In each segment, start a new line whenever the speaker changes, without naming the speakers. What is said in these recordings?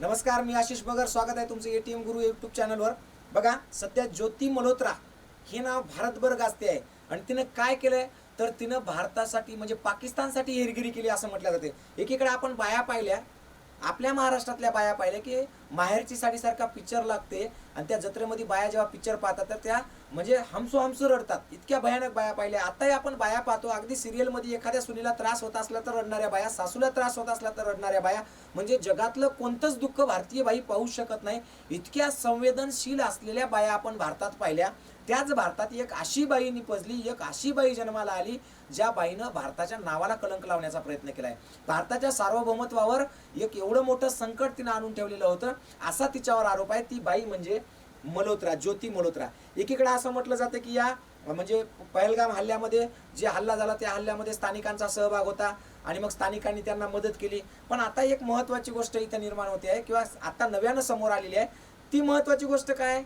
नमस्कार मी आशिष बगर. स्वागत आहे तुमचं एटीएम गुरु युट्यूब चॅनलवर बघा सध्या ज्योती मल्होत्रा हे नाव भारतभर गाजते आहे. आणि तिनं काय केलंय? तर तिनं भारतासाठी म्हणजे पाकिस्तानसाठी हेरगिरी केली असं म्हटलं जाते. एकीकडे आपण बाया पाहिल्या आपल्या महाराष्ट्रातल्या बाया पाहिल्या की माहेरची साडीसारखा पिक्चर लागते. आणि त्या जत्रेमध्ये बाया जेव्हा पिक्चर पाहतात तर त्या म्हणजे हमसू हमसू रडतात. इतक्या भयानक बाया पाहिल्या. आताही आपण बाया पाहतो. अगदी सिरियलमध्ये एखाद्या सुनीला त्रास होत असला तर रडणाऱ्या बाया सासूला त्रास होत असला तर रडणाऱ्या बाया. म्हणजे जगातलं कोणतंच दुःख भारतीय बाई पाहू शकत नाही. इतक्या संवेदनशील असलेल्या बाया आपण भारतात पाहिल्या. त्याच भारतात एक अशी बाई निपजली एक अशी बाई जन्माला आली ज्या बाईनं भारताच्या नावाला कलंक लावण्याचा प्रयत्न केलाय. भारताच्या सार्वभौमत्वावर एक एवढं मोठं संकट तिनं आणून ठेवलेलं होतं. असा तिच्यावर आरोप आहे. ती बाई म्हणजे मल्होत्रा ज्योती मल्होत्रा. एकीकडे असं म्हटलं जातं की या म्हणजे पहलगाम हल्ल्यामध्ये जे हल्ला झाला त्या हल्ल्यामध्ये स्थानिकांचा सहभाग होता आणि मग स्थानिकांनी त्यांना मदत केली. पण आता एक महत्वाची गोष्ट इथं निर्माण होते आहे किंवा आता नव्यानं समोर आलेली आहे. ती महत्वाची गोष्ट काय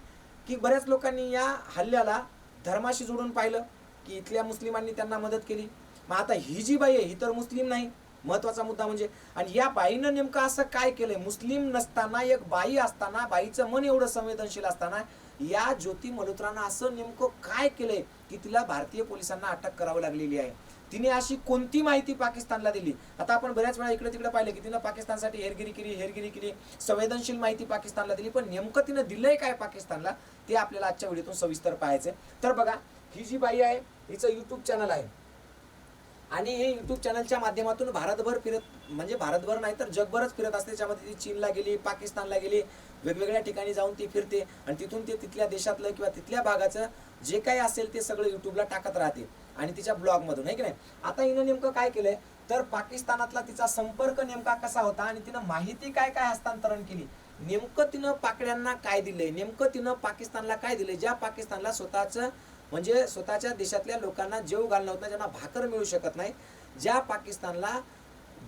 की बऱ्याच लोकांनी या हल्ल्याला धर्माशी जोडून पाहिलं की इथल्या मुस्लिमांनी त्यांना मदत केली. मग आता ही जी बाई आहे ही तर मुस्लिम नाही. महत्त्वाचा मुद्दा म्हणजे आणि या बाईनं नेमकं असं काय केलंय? मुस्लिम नसताना एक बाई असताना बाईचं मन एवढं संवेदनशील असताना या ज्योती मल्होत्रानं असं नेमकं काय केलंय की तिला भारतीय पोलिसांना अटक करावी लागलेली आहे? तिने अशी कोणती माहिती पाकिस्तानला दिली? आता आपण बऱ्याच वेळा इकडे तिकडे पाहिलं की तिनं पाकिस्तानसाठी हेरगिरी केली हेरगिरी केली संवेदनशील माहिती पाकिस्तानला दिली पण नेमकं तिनं दिलंय काय पाकिस्तानला? ते आपल्याला आजच्या व्हिडिओतून सविस्तर पाहायचंय. तर बघा ही जी बाई आहे हिचं युट्यूब चॅनल आहे. आणि हे युट्यूब चॅनलच्या माध्यमातून भारतभर फिरत म्हणजे भारतभर नाही तर जगभरच फिरत असते. त्याच्यामध्ये ती चीनला गेली पाकिस्तानला गेली वेगवेगळ्या ठिकाणी जाऊन ती फिरते. आणि तिथून ते तिथल्या देशातलं किंवा तिथल्या भागाचं जे काही असेल ते सगळं युट्यूबला टाकत राहते. आणि तिच्या ब्लॉगमधून आहे की नाही? आता हिनं नेमकं काय केलंय? तर पाकिस्तानातला तिचा संपर्क नेमका कसा होता आणि तिनं माहिती काय काय हस्तांतरण केली? नेमकं तिनं पाकड्यांना काय दिलंय? नेमकं तिनं पाकिस्तानला काय दिलंय? ज्या पाकिस्तानला स्वतःचं म्हणजे स्वतःच्या देशातल्या लोकांना जेव घालणं होत नाही ज्यांना भाकर मिळू शकत नाही ज्या पाकिस्तानला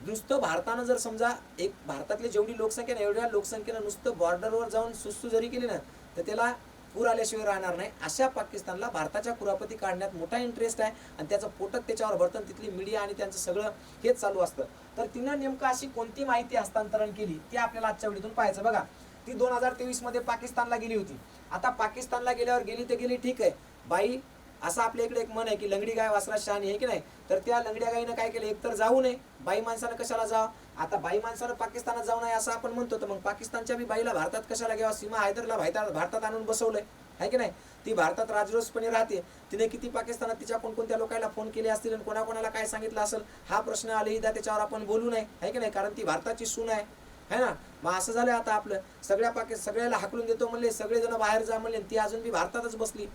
नुसतं भारतानं जर समजा एक भारतातली जेवढी लोकसंख्या आहे, एवढ्या लोकसंख्येनं नुसतं बॉर्डरवर जाऊन सुस्तू जरी केली ना तर त्याला पूर आल्याशिवाय राहणार नाही. अशा पाकिस्तानला भारताच्या कुरापती काढण्यात मोठा इंटरेस्ट आहे आणि त्याचं पोटक त्याच्यावर भरतं तिथली मीडिया आणि त्यांचं सगळं हेच चालू असतं. तर तिनं नेमकं अशी कोणती माहिती हस्तांतरण केली ती आपल्याला आजच्या व्हिडिओतून पाहायचं बघा ती दोन हजार तेवीसमध्ये पाकिस्तानला गेली होती. आता पाकिस्तानला गेल्यावर गेली तर गेली ठीक आहे. बाई असं आपल्या इकडे एक मन आहे की लंगडी गाय वासरा शहाणी आहे की नाही? तर त्या लंगड्या गायीनं काय केलं? एकतर जाऊ नये. बाई माणसानं कशाला जा आता बाई माणसानं पाकिस्तानात जाऊ नये असं आपण म्हणतो. तर मग पाकिस्तानच्या बी बाईला भारतात कशाला घ्यावा? सीमा हैदरला भारतात भारतात आणून बसवलंय. आहे की नाही? ती भारतात राजरोसपणे राहते. तिने किती पाकिस्तानात तिच्या कोणकोणत्या लोकांना फोन केले असतील आणि कोणाकोणाला काय सांगितलं असेल? हा प्रश्न आलेही त्याच्यावर आपण बोलू नये. आहे की नाही? कारण ती भारताची सून आहे. है ना? मग असं झालं आता आपलं. सगळ्या पाकिस्तान सगळ्याला हाकलून देतो म्हणले सगळेजण बाहेर जा म्हणले ती अजून बी भारतातच बसली.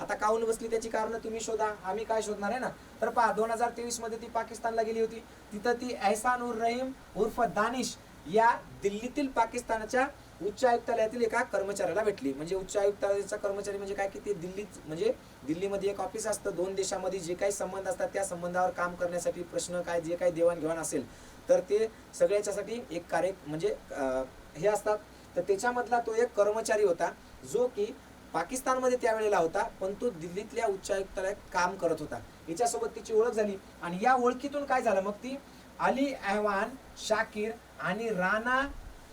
आता काहून बसली त्याची कारण तुम्ही शोधा आम्ही काय शोधणार आहे ना? तर पहा दोन हजार तेवीसमध्ये ती पाकिस्तानला गेली होती. तिथं ती एहसान उर रहीम उर्फ दानिश या दिल्लीतील पाकिस्तानच्या उच्च आयुक्तालयातील एका कर्मचाऱ्याला भेटली. म्हणजे उच्च आयुक्तालयाचा कर्मचारी म्हणजे काय की ते दिल्लीत म्हणजे दिल्लीमध्ये एक ऑफिस असतं. दोन देशामध्ये जे काही संबंध असतात त्या संबंधावर काम करण्यासाठी प्रश्न काय जे काही देवाणघेवाण असेल तर ते सगळ्याच्यासाठी एक कार्य म्हणजे हे असतात. तर त्याच्यामधला तो एक कर्मचारी होता जो की पाकिस्तानमध्ये त्यावेळेला होता पण तो दिल्लीतल्या उच्चायुक्तालयात काम करत होता. हिच्यासोबत तिची ओळख झाली. आणि या ओळखीतून काय झालं मग ती? अली अहवान शाकिर आणि राणा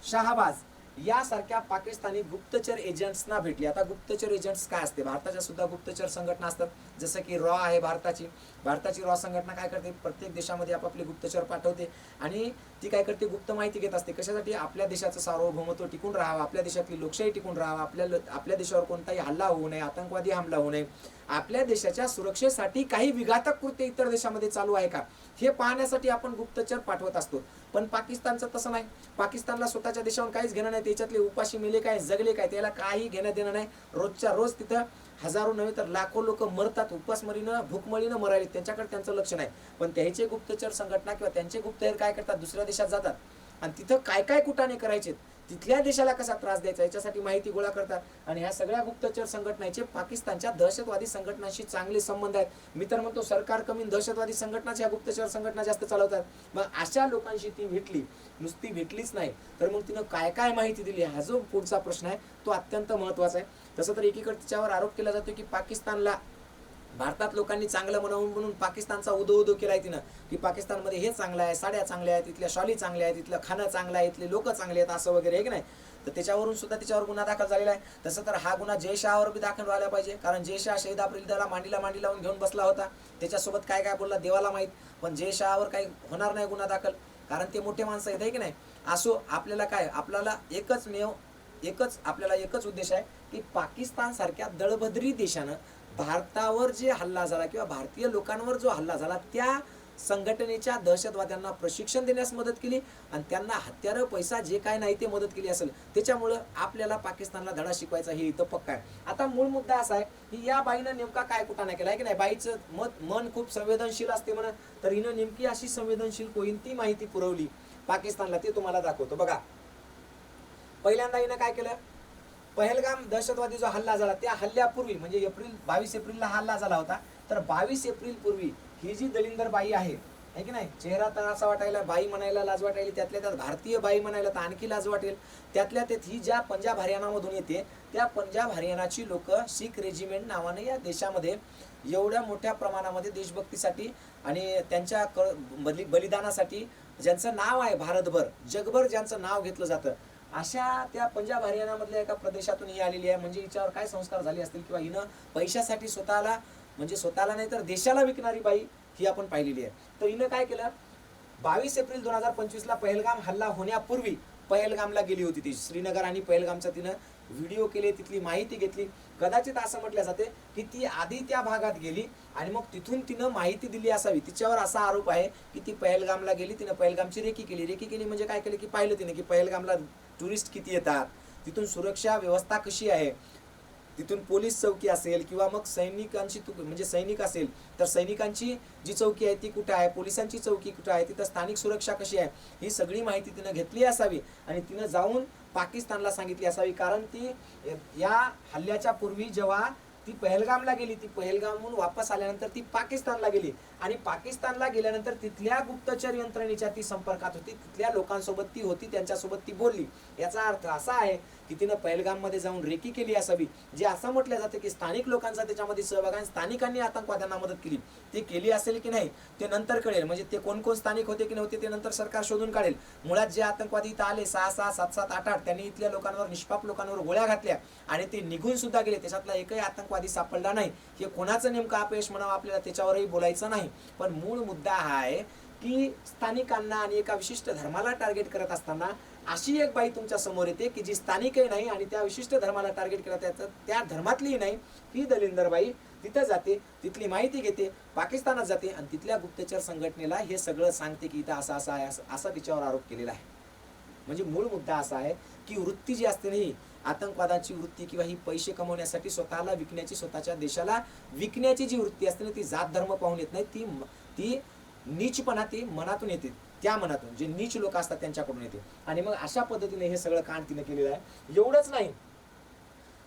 शहाबाज यासारख्या पाकिस्तानी गुप्तचर एजंट्सना भेटली. आता गुप्तचर एजंट्स काय असते? भारताच्या सुद्धा गुप्तचर संघटना असतात. जसं की रॉ आहे भारताची. भारताची रॉ संघटना काय करते? प्रत्येक देशामध्ये आपापले गुप्तचर पाठवते आणि ती काय करते? गुप्त माहिती घेत असते. कशासाठी? आपल्या देशाचं सार्वभौमत्व टिकून राहावं आपल्या देशातली लोकशाही टिकून राहावं आपल्या आपल्या देशावर कोणताही हल्ला होऊ नये आतंकवादी हमला होऊ नये. आपल्या देशाच्या सुरक्षेसाठी काही विघातक कृत्य इतर देशामध्ये चालू आहे का? हे पाहण्यासाठी आपण गुप्तचर पाठवत असतो. पण पाकिस्तानचं तसं नाही. पाकिस्तानला स्वतःच्या देशावर काहीच घेणं नाही. त्याच्यातले उपाशी मेले काय जगले काय त्याला काही घेणं देणं नाही. रोजच्या रोज तिथं हजारो नव्हे तर लाखो लोक मरतात उपासमरीनं भूकमळीनं मरायले त्यांच्याकडे त्यांचं लक्ष नाही. पण त्यांचे गुप्तचर संघटना किंवा त्यांचे गुप्तहेर काय करतात? दुसऱ्या देशात जातात. आणि तिथं काय काय कुटाने करायचे तिथल्या देशाला कसा त्रास द्यायचा? याच्यासाठी माहिती गोळा करतात. आणि ह्या सगळ्या गुप्तचर संघटनेचे पाकिस्तानच्या दहशतवादी संघटनांशी चांगले संबंध आहेत. मी तर म्हणतो सरकार कमी दहशतवादी संघटनाच ह्या गुप्तचर संघटना जास्त चालवतात. मग अशा लोकांशी ती भेटली नुसती भेटलीच नाही. तर मग तिनं काय काय माहिती दिली? हा जो पुढचा प्रश्न आहे तो अत्यंत महत्त्वाचा आहे. तसं तर एकीकडे तिच्यावर आरोप केला जातो की पाकिस्तानला भारतात लोकांनी चांगलं म्हणावून म्हणून पाकिस्तानचा उदो उदो केलाय तिनं. की पाकिस्तानमध्ये हे चांगलं आहे साड्या चांगल्या आहेत इथल्या शॉली चांगल्या आहेत इथलं खाणं चांगलं आहे इथले लोक चांगले आहेत असं वगैरे आहे की नाही? तर त्याच्यावरून सुद्धा त्याच्यावर गुन्हा दाखल झालेला आहे. तसं तर हा गुन्हा जय शहावर बी दाखल व्हायला पाहिजे. कारण जय शहा शहीद अप्रिल मांडीला मांडी लावून घेऊन बसला होता. त्याच्यासोबत काय काय बोलला देवाला माहीत. पण जय शहावर काही होणार नाही गुन्हा दाखल. कारण ते मोठे माणसं आहेत की नाही? असो आपल्याला काय? आपल्याला एकच मेव एकच आपल्याला एकच उद्देश आहे की पाकिस्तान सारख्या दळभद्री देशानं भारतावर जे हल्ला झाला किंवा भारतीय लोकांवर जो हल्ला झाला त्या संघटनेच्या दहशतवाद्यांना प्रशिक्षण देण्यास मदत केली आणि त्यांना हत्यारं पैसा जे काय नाही ते मदत केली असेल. त्याच्यामुळं आपल्याला पाकिस्तानला धडा शिकवायचा हे इथं पक्का आहे. आता मूळ मुद्दा असा आहे की या बाईनं नेमका काय कुठा नाही केला? आहे की नाही? बाईचं मत मन खूप संवेदनशील असते म्हणून तर हिनं नेमकी अशी संवेदनशील कोणती माहिती पुरवली पाकिस्तानला ते तुम्हाला दाखवतो. बघा पहिल्यांदा हिनं काय केलं? पहलगाम दहशतवादी जो हल्ला झाला त्या हल्ल्यापूर्वी म्हणजे एप्रिल बावीस एप्रिलला हा हल्ला झाला होता. तर बावीस एप्रिल पूर्वी ही जी दलिंदर बाई आहे है की नाही? चेहरा तर असा वाटायला बाई म्हणायला लाज वाटायला त्यातल्या त्यात भारतीय बाई म्हणायला तर आणखी लाज वाटेल. त्यातल्या त्यात ही ज्या पंजाब हरियाणामधून येते त्या पंजाब हरियाणाची लोक शीख रेजिमेंट नावाने या देशामध्ये एवढ्या मोठ्या प्रमाणामध्ये देशभक्तीसाठी आणि त्यांच्या क बलि बलिदानासाठी ज्यांचं नाव आहे भारतभर जगभर ज्यांचं नाव घेतलं जातं अशा त्या पंजाब हरियाणामधल्या एका प्रदेशातून ही आलेली आहे. म्हणजे हिच्यावर काय संस्कार झाले असतील किंवा हिनं पैशासाठी स्वतःला म्हणजे स्वतःला नाही तर देशाला विकणारी बाई ही आपण पाहिलेली आहे. तर हिनं काय केलं? बावीस एप्रिल दोन हजार पंचवीसला पहलगाम हल्ला होण्यापूर्वी पहलगामला गेली होती ती. श्रीनगर आणि पहलगामचा तिनं व्हिडिओ केले तिथली माहिती घेतली. कदाचित असं म्हटलं जाते की ती आधी त्या भागात गेली आणि मग तिथून तिनं माहिती दिली असावी. तिच्यावर असा आरोप आहे की ती पहलगामला गेली तिनं पहलगामची रेकी केली. रेकी केली म्हणजे काय केलं की पाहिलं तिने की पहलगामला टुरिस्ट किती येतात. तिथून सुरक्षा व्यवस्था कशी आहे? तिथून पोलीस चौकी असेल किंवा मग सैनिकांची म्हणजे सैनिक असेल तर सैनिकांची जी चौकी आहे ती कुठं आहे? पोलिसांची चौकी कुठं आहे? तिथं स्थानिक सुरक्षा कशी आहे? ही सगळी माहिती तिनं घेतली असावी आणि तिनं जाऊन पाकिस्तानला सांगितली असावी. कारण ती या हल्ल्याच्या पूर्वी जेव्हा ती पहलगामला गेली ती पहलगामहून वापस आल्यानंतर ती पाकिस्तानला गेली. आणि पाकिस्तानला गेल्यानंतर तिथल्या गुप्तचर यंत्रणेच्या ती संपर्कात होती. तिथल्या लोकांसोबत ती होती त्यांच्यासोबत ती बोलली. याचा अर्थ असा आहे की तिनं पहलगाममध्ये जाऊन रेकी केली असावी. जे असं म्हटलं जातं की स्थानिक लोकांचा त्याच्यामध्ये सहभाग आणि स्थानिकांनी आतंकवाद्यांना मदत केली. ती केली असेल की नाही ते नंतर कळेल. म्हणजे ते कोण कोण स्थानिक होते की नव्हते ते नंतर सरकार शोधून काढेल. मुळात जे आतंकवादी इथं आले सहा सहा सात सात आठ आठ त्यांनी इथल्या लोकांवर निष्पाप लोकांवर गोळ्या घातल्या आणि ते निघून सुद्धा गेले. त्याच्यातला एकही आतंकवादी सापडला नाही. हे कोणाचं नेमकं अपयश म्हणावं आपल्याला त्याच्यावरही बोलायचं नाही. पण मूळ मुद्दा हा आहे की स्थानिकांना आणि एका विशिष्ट धर्माला टार्गेट करत असताना अशी एक बाई तुमच्यासमोर येते की जी स्थानिकही नाही आणि त्या विशिष्ट धर्माला टार्गेट केला त्याचं त्या धर्मातलीही नाही ही दलिंदरबाई तिथं जाते तिथली माहिती घेते पाकिस्तानात जाते आणि तिथल्या गुप्तचर संघटनेला हे सगळं सांगते की इथं असं असं आहे असं असा तिच्यावर आरोप केलेला आहे. म्हणजे मूळ मुद्दा असा आहे की वृत्ती जी असते नाही आतंकवादाची वृत्ती किंवा ही पैसे कमवण्यासाठी स्वतःला विकण्याची स्वतःच्या देशाला विकण्याची जी वृत्ती असते ना ती जात धर्म पाहून येत नाही ती ती नीचपणा ती मनातून येते त्या मनातून. जे नीच लोक असतात त्यांच्याकडून येते. आणि मग अशा पद्धतीने हे सगळं कांड तिने केलेलं आहे. एवढंच नाही.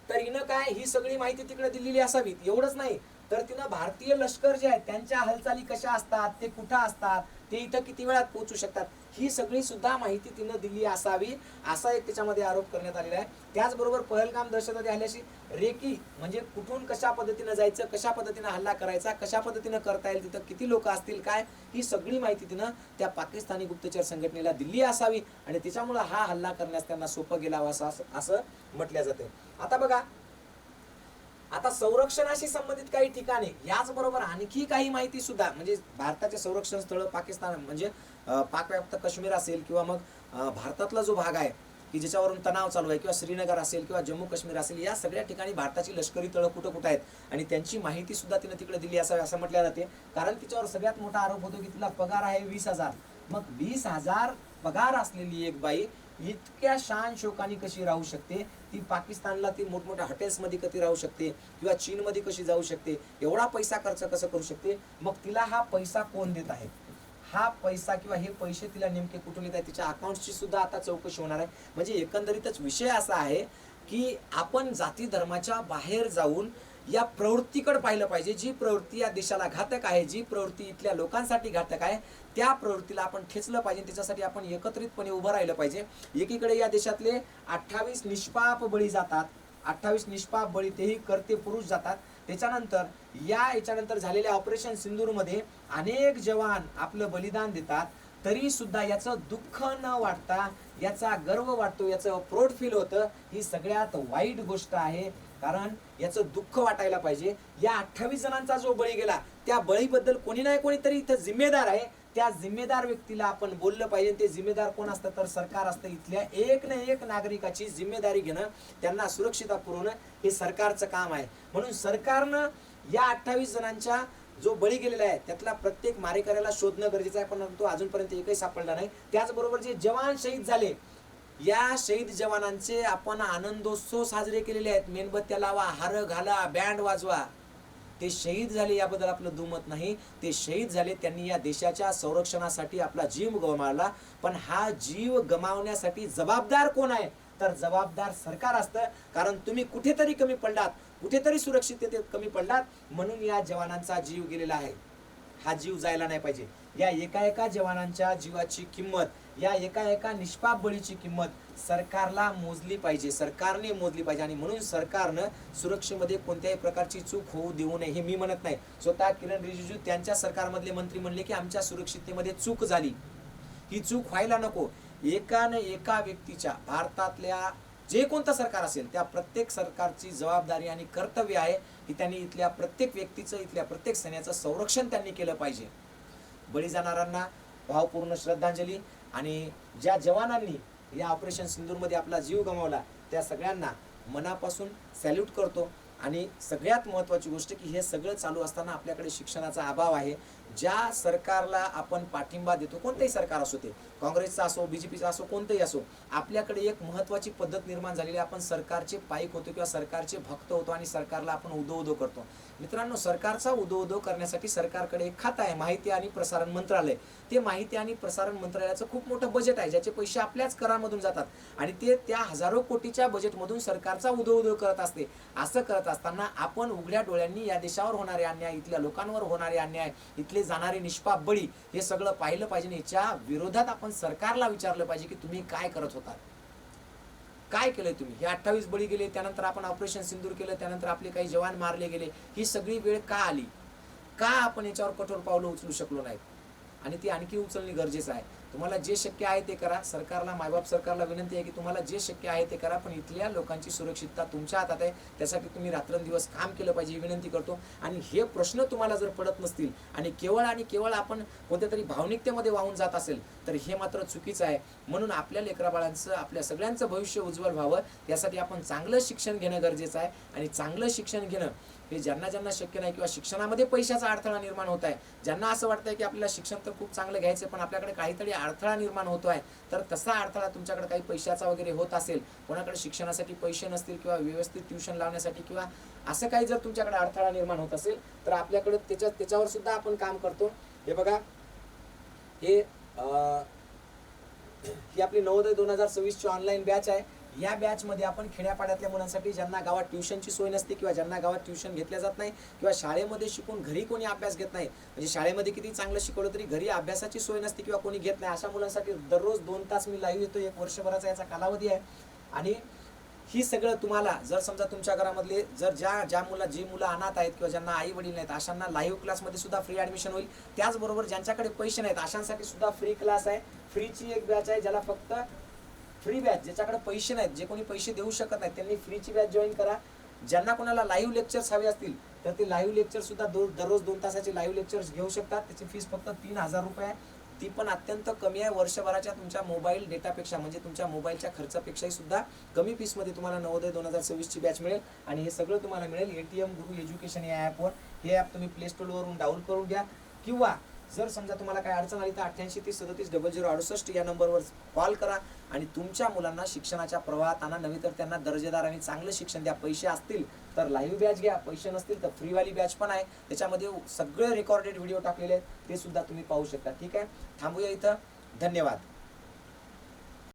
तर हिनं काय ही सगळी माहिती तिकडे दिलेली असावी एवढंच नाही. तर तिनं भारतीय लष्कर जे आहे त्यांच्या हालचाली कशा असतात? ते कुठं असतात? ते इथं किती वेळात पोहोचू शकतात? ही सगळी सुद्धा माहिती तिनं दिली असावी असा एक त्याच्यामध्ये आरोप करण्यात आलेला आहे. त्याचबरोबर पहलगाम दहशतवादी हल्ल्याशी रेकी म्हणजे कुठून कशा पद्धतीनं जायचं कशा पद्धतीनं हल्ला करायचा कशा पद्धतीनं करता येईल तिथं किती लोक असतील काय ही सगळी माहिती तिनं त्या पाकिस्तानी गुप्तचर संघटनेला दिली असावी आणि त्याच्यामुळं हा हल्ला करण्यास त्यांना सोपं गेला असं असं म्हटलं जाते. आता बघा आता संरक्षणाशी संबंधित काही ठिकाणे याचबरोबर आणखी काही माहिती सुद्धा म्हणजे भारताचे संरक्षण स्थळ पाकिस्तान म्हणजे पाकव्याप्त काश्मीर असेल किंवा मग भारतातला जो भाग आहे की ज्याच्यावरून तणाव चालू आहे किंवा श्रीनगर असेल किंवा जम्मू काश्मीर असेल या सगळ्या ठिकाणी भारताची लष्करी तळं कुठं कुठं आहेत? आणि त्यांची माहिती सुद्धा तिनं तिकडे दिली असावी असं म्हटलं जाते. कारण तिच्यावर सगळ्यात मोठा आरोप होतो की तिला पगार आहे वीस हजार. मग वीस हजार पगार असलेली एक बाई इतक्या शान शोकाने कशी राहू शकते? ती पाकिस्तानला ती मोठमोठ्या हॉटेल्समध्ये कधी राहू शकते? किंवा चीनमध्ये कशी जाऊ शकते? एवढा पैसा खर्च कसं करू शकते? मग तिला हा पैसा कोण देत आहे? हा पैसा किंवा हे पैसे तिला नेमके कुठून येत आहे तिच्या अकाउंटची सुद्धा आता चौकशी होणार आहे. म्हणजे एकंदरीतच विषय असा आहे की आपण जाती धर्माच्या बाहेर जाऊन या प्रवृत्तीकडे पाहिलं पाहिजे. जी प्रवृत्ती या देशाला घातक आहे जी प्रवृत्ती इथल्या लोकांसाठी घातक आहे त्या प्रवृत्तीला आपण ठेचलं पाहिजे. त्याच्यासाठी आपण एकत्रितपणे उभं राहिलं पाहिजे. एकीकडे या देशातले अठ्ठावीस निष्पाप बळी जातात. अठ्ठावीस निष्पाप बळी तेही करते पुरुष जातात. त्याच्यानंतर या याच्यानंतर झालेल्या ऑपरेशन सिंदूरमध्ये अनेक जवान आपलं बलिदान देतात. तरी सुद्धा याचं दुःख न वाटता याचा गर्व वाटतो याचं प्रोड फील होतं. ही सगळ्यात वाईट गोष्ट आहे. कारण याचं दुःख वाटायला पाहिजे. या अठ्ठावीस जणांचा जो बळी गेला त्या बळीबद्दल कोणी नाही कोणीतरी इथं जिम्मेदार आहे. त्या जिम्मेदार व्यक्तीला आपण बोललं पाहिजे. ते जिम्मेदार कोण असतं? तर सरकार असतं. इथल्या एक ना एक नागरिकाची जिम्मेदारी घेणं त्यांना सुरक्षिता पुरवणं हे सरकारचं काम आहे. म्हणून सरकारनं या अठ्ठावीस जणांच्या जो बळी गेलेला आहे त्यातला प्रत्येक मारेकऱ्याला शोधणं गरजेचं आहे पण तो अजूनपर्यंत एकही सापडला नाही. त्याचबरोबर जे जवान शहीद झाले या शहीद जवानांचे आपण आनंदोत्सव साजरे केलेले आहेत. मेणबत्त्या लावा हार घाला बँड वाजवा. ते शहीद झाले याबद्दल आपलं दुमत नाही. ते शहीद झाले त्यांनी या देशाच्या संरक्षणासाठी आपला जीव गमावला. पण हा जीव गमावण्यासाठी जबाबदार कोण आहे? तर जबाबदार सरकार असतं. कारण तुम्ही कुठेतरी कमी पडलात. कुठेतरी सुरक्षिततेत कमी पडलात म्हणून या जवानांचा जीव गेलेला आहे. हा जीव जायला नाही पाहिजे. या एका एका जवानांच्या जीवाची किंमत या एका एका निष्पाप बळीची किंमत सरकारला मोजली पाहिजे. सरकारने मोजली पाहिजे आणि म्हणून सरकारनं सुरक्षेमध्ये कोणत्याही प्रकारची चूक होऊ देऊ नये हे मी म्हणत नाही. स्वतः किरण रिजिजू त्यांच्या सरकारमधले मंत्री म्हणले की आमच्या सुरक्षिततेमध्ये चूक झाली. ही चूक व्हायला नको. एका न एका व्यक्तीच्या भारतातल्या जे कोणतं सरकार असेल त्या प्रत्येक सरकारची जबाबदारी आणि कर्तव्य आहे की त्यांनी इथल्या प्रत्येक व्यक्तीचं इथल्या प्रत्येक सैन्याचं संरक्षण त्यांनी केलं पाहिजे. बळी जाणाऱ्यांना भावपूर्ण श्रद्धांजली आणि ज्या जवानांनी या ऑपरेशन सिंधूरमध्ये आपला जीव गमावला त्या सगळ्यांना मनापासून सॅल्यूट करतो. आणि सगळ्यात महत्त्वाची गोष्ट की हे सगळं चालू असताना आपल्याकडे शिक्षणाचा अभाव आहे. ज्या सरकारला आपण पाठिंबा देतो कोणतंही सरकार असो ते काँग्रेसचा असो बीजेपीचा असो कोणतंही असो आपल्याकडे एक महत्त्वाची पद्धत निर्माण झालेली आहे. आपण सरकारचे पाईक होतो किंवा सरकारचे भक्त होतो आणि सरकारला आपण उदो उदो करतो. मित्रांनो सरकारचा उदो उदो करण्यासाठी सरकारकडे एक खातं आहे माहिती आणि प्रसारण मंत्रालय. ते माहिती आणि प्रसारण मंत्रालयाचं खूप मोठं बजेट आहे ज्याचे पैसे आपल्याच करामधून जातात. आणि ते त्या हजारो कोटीच्या बजेटमधून सरकारचा उदो उदो करत असते. असं करत असताना आपण उघड्या डोळ्यांनी या देशावर होणारे अन्याय इथल्या लोकांवर होणारे अन्याय इथले जाणारे निष्पाप बळी हे सगळं पाहिलं पाहिजे याच्या विरोधात आपण सरकारला विचारलं पाहिजे की तुम्ही काय करत होता काय केलंय तुम्ही? हे अठ्ठावीस बळी गेले त्यानंतर आपण ऑपरेशन सिंदूर केलं त्यानंतर आपले काही जवान मारले गेले ही सगळी वेळ का आली? का आपण याच्यावर कठोर पावलं उचलू शकलो नाहीत? आणि ती आणखी उचलणे गरजेचं आहे. तुम्हाला जे शक्य आहे ते करा. सरकारला मायबाप सरकारला विनंती आहे की तुम्हाला जे शक्य आहे ते करा पण इथल्या लोकांची सुरक्षितता तुमच्या हातात आहे. त्यासाठी तुम्ही रात्रंदिवस काम केलं पाहिजे ही विनंती करतो. आणि हे प्रश्न तुम्हाला जर पडत नसतील आणि केवळ आणि केवळ आपण कोणत्या तरी भावनिकतेमध्ये वाहून जात असेल तर हे मात्र चुकीचं आहे. म्हणून आपल्या लेकराबाळांचं आपल्या सगळ्यांचं भविष्य उज्ज्वल व्हावं. यासाठी आपण चांगलं शिक्षण घेणं गरजेचं आहे. आणि चांगलं शिक्षण घेणं हे ज्यांना ज्यांना शक्य नाही किंवा शिक्षणामध्ये पैशाचा अडथळा निर्माण होत आहे ज्यांना असं वाटतंय की आपल्याला शिक्षण तर खूप चांगलं घ्यायचं पण आपल्याकडे काहीतरी अडथळा निर्माण होतो आहे तर तसा अडथळा तुमच्याकडे काही पैशाचा वगैरे होत असेल कोणाकडे शिक्षणासाठी पैसे नसतील किंवा व्यवस्थित ट्युशन लावण्यासाठी किंवा असं काही जर तुमच्याकडे अडथळा निर्माण होत असेल तर आपल्याकडे त्याच्या त्याच्यावर सुद्धा आपण काम करतो. हे बघा हे ही आपली नवोदय दोन हजार सव्वीसची ऑनलाईन बॅच आहे. या बॅचमध्ये आपण खेड्यापाड्यातल्या मुलांसाठी ज्यांना गावात ट्युशनची सोय नसते किंवा ज्यांना गावात ट्युशन घेतल्या जात नाही किंवा शाळेमध्ये शिकून घरी कोणी अभ्यास घेत नाही म्हणजे शाळेमध्ये किती चांगलं शिकवलं तरी घरी अभ्यासाची सोय नसते किंवा कोणी घेत नाही अशा मुलांसाठी दररोज दोन तास मी लाईव्ह येतो एक वर्षभराचा याचा कालावधी आहे. आणि ही सगळं तुम्हाला जर समजा तुमच्या घरामधले जर ज्या ज्या मुला जी मुलं अनाथ आहेत किंवा ज्यांना आई वडील नाहीत अशांना लाईव्ह क्लासमध्ये सुद्धा फ्री ॲडमिशन होईल. त्याचबरोबर ज्यांच्याकडे पैसे नाहीत अशांसाठी सुद्धा फ्री क्लास आहे. फ्रीची एक बॅच आहे ज्याला फक्त फ्री बॅच ज्याच्याकडे पैसे नाहीत जे कोणी पैसे देऊ शकत नाहीत त्यांनी फ्रीची बॅच जॉईन करा. ज्यांना कोणाला लाईव्ह लेक्चर्स हवे असतील तर ते लाईव्ह लेक्चर सुद्धा दो दररोज दोन तासाचे लाईव्ह लेक्चर्स घेऊ शकतात. त्याची फीस फक्त तीन हजार रुपये आहे. ती पण अत्यंत कमी आहे. वर्षभराच्या तुमच्या मोबाईल डेटापेक्षा म्हणजे तुमच्या मोबाईलच्या खर्चापेक्षाही सुद्धा कमी फीसमध्ये तुम्हाला नवोदय दोन हजार सव्वीसची बॅच मिळेल. आणि हे सगळं तुम्हाला मिळेल. एटीएम गुरु एज्युकेशन या ॲपवर हे ॲप तुम्ही प्ले स्टोरवरून डाऊनलोड करून घ्या. किंवा जर समजा तुम्हाला काय अडचण आली तर अठ्ठ्याऐंशी तीस सदतीस डबल झिरो अडुसष्ट या नंबरवर कॉल करा आणि तुमच्या मुलांना शिक्षणाच्या प्रवाहात आणा. नव्हे तर त्यांना दर्जेदार आणि चांगलं शिक्षण द्या. पैसे असतील तर लाईव्ह बॅच घ्या. पैसे नसतील तर फ्रीवाली बॅच पण आहे. त्याच्यामध्ये सगळे रेकॉर्डेड व्हिडिओ टाकलेले आहेत. ते सुद्धा तुम्ही पाहू शकता. ठीक आहे? थांबूया इथं. धन्यवाद.